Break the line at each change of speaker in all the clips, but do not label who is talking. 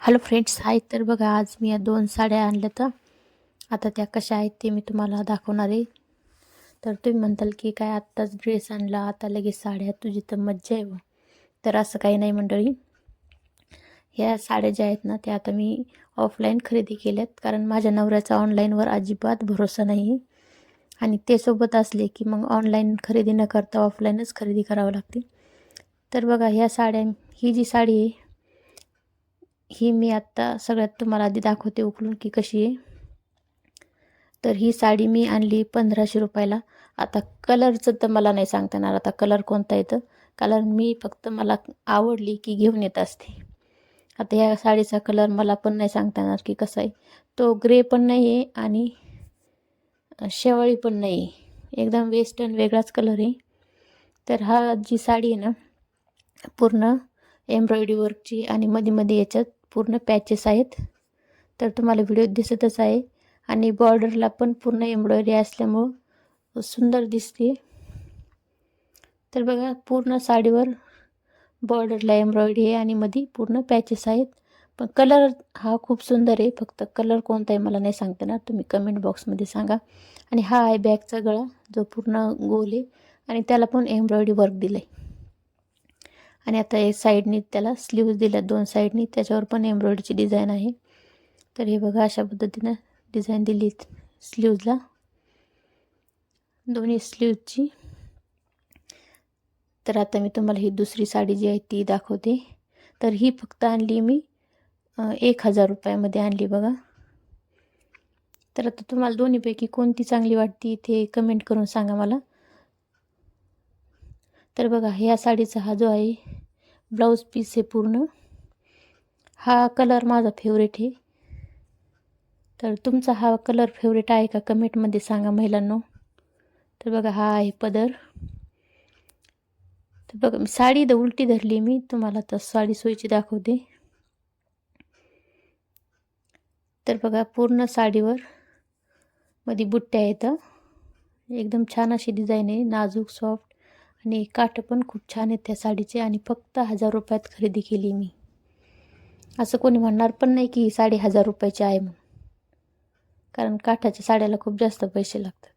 Hello friends आहेत तर बघा आज मी या दोन साड्या आणल्या तर आता त्या कशा आहेत ते मी तुम्हाला दाखवणार आहे. तर तुम्ही म्हणताल की काय आत्ताच ड्रेस आणला आता लगेच साड्या तुझी तर मज्जा आहे तर असं काही नाही मंडळी. ह्या साड्या ज्या आहेत ना त्या आता मी ऑफलाईन खरेदी केल्यात कारण माझ्या नवऱ्याचा ऑनलाईनवर अजिबात भरोसा नाही आणि ते सोबत असले की मग ऑनलाईन खरेदी न करता ऑफलाईनच खरेदी करावं लागते. तर बघा ह्या साड्या ही जी साडी आहे ही मी आत्ता सगळ्यात तुम्हाला आधी दाखवते उकलून की कशी आहे. तर ही साडी मी आणली पंधराशे रुपयाला. आता कलरचं तर मला नाही सांगता येणार. आता कलर कोणता येतं? कलर मी फक्त मला आवडली की घेऊन येत असते. आता ह्या साडीचा कलर मला पण नाही सांगता येणार की कसा आहे. तो ग्रे पण नाही आहे आणि शेवाळी पण नाही आहे एकदम वेस्टर्न वेगळाच कलर आहे. तर हा जी साडी आहे ना पूर्ण एम्ब्रॉयडरी वर्कची आणि मध्ये मध्ये याच्यात पूर्ण पॅचेस आहेत. तर तुम्हाला व्हिडिओ दिसतच आहे. आणि बॉर्डरला पण पूर्ण एम्ब्रॉयडरी असल्यामुळं सुंदर दिसते. तर बघा पूर्ण साडीवर बॉर्डरला एम्ब्रॉयडरी आहे आणि मध्ये पूर्ण पॅचेस आहेत. पण कलर हा खूप सुंदर आहे. फक्त कलर कोणता आहे मला नाही सांगता ना तुम्ही कमेंट बॉक्समध्ये सांगा. आणि हा आहे बॅगचा गळा जो पूर्ण गोल आहे. आणि त्याला पण एम्ब्रॉयडरी वर्क दिलं आहे आणि आता एक साईडनी त्याला स्लीव्ज दिल्या दोन साईडनी. त्याच्यावर पण एम्ब्रॉयडरीची डिझाईन आहे. तर हे बघा अशा पद्धतीनं डिझाईन दिली स्लीव्जला दोन्ही स्लीवची तर आता मी तुम्हाला ही दुसरी साडी जी आहे ती दाखवते. तर ही फक्त आणली मी एक हजार रुपयामध्ये आणली बघा. तर आता तुम्हाला दोन्हीपैकी कोणती चांगली वाटते ते कमेंट करून सांगा मला. तर बघा ह्या साडीचा हा जो आहे ब्लाऊज पीस आहे पूर्ण. हा कलर माझा फेवरेट आहे. तर तुमचा हा कलर फेवरेट आहे का कमेंटमध्ये सांगा महिलांनो. तर बघा हा आहे पदर. तर बघा मी साडी द उलटी धरली मी तुम्हाला तर साडी सोयीची दाखवते. तर बघा पूर्ण साडीवर मध्ये बुट्ट्या आहेत. एकदम छान अशी डिझाईन आहे नाजूक सॉफ्ट आणि काठ पण खूप छान आहेत त्या साडीचे आणि फक्त हजार रुपयात खरेदी केली मी. असं कोणी म्हणणार पण नाही की ही साडी हजार रुपयाची आहे म्हणून. कारण काठाच्या साड्याला खूप जास्त पैसे लागतात.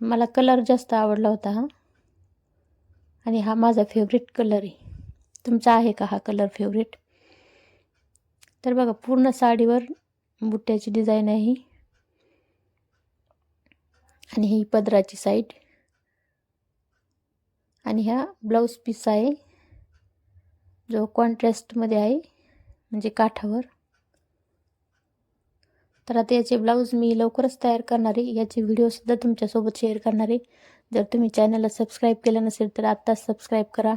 मला कलर जास्त आवडला होता हा. आणि हा माझा फेवरेट कलर आहे. तुमचा आहे का हा कलर फेवरेट तर बघा पूर्ण साडीवर बुट्ट्याची डिझाईन आहे ही. आणि ही पदराची साईड आणि ह्या ब्लाऊज पीस आहे जो कॉन्ट्रास्टमध्ये आहे म्हणजे काठावर. तर आता याचे ब्लाऊज मी लवकरच तयार करणार आहे. याचे व्हिडिओसुद्धा तुमच्यासोबत शेअर करणार आहे. जर तुम्ही चॅनलला सबस्क्राईब केलं नसेल तर आत्ताच सबस्क्राईब करा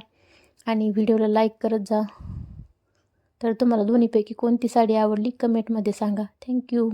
आणि व्हिडिओला लाईक करत जा. तर तुम्हाला दोन्हीपैकी कोणती साडी आवडली कमेंटमध्ये सांगा. थँक्यू.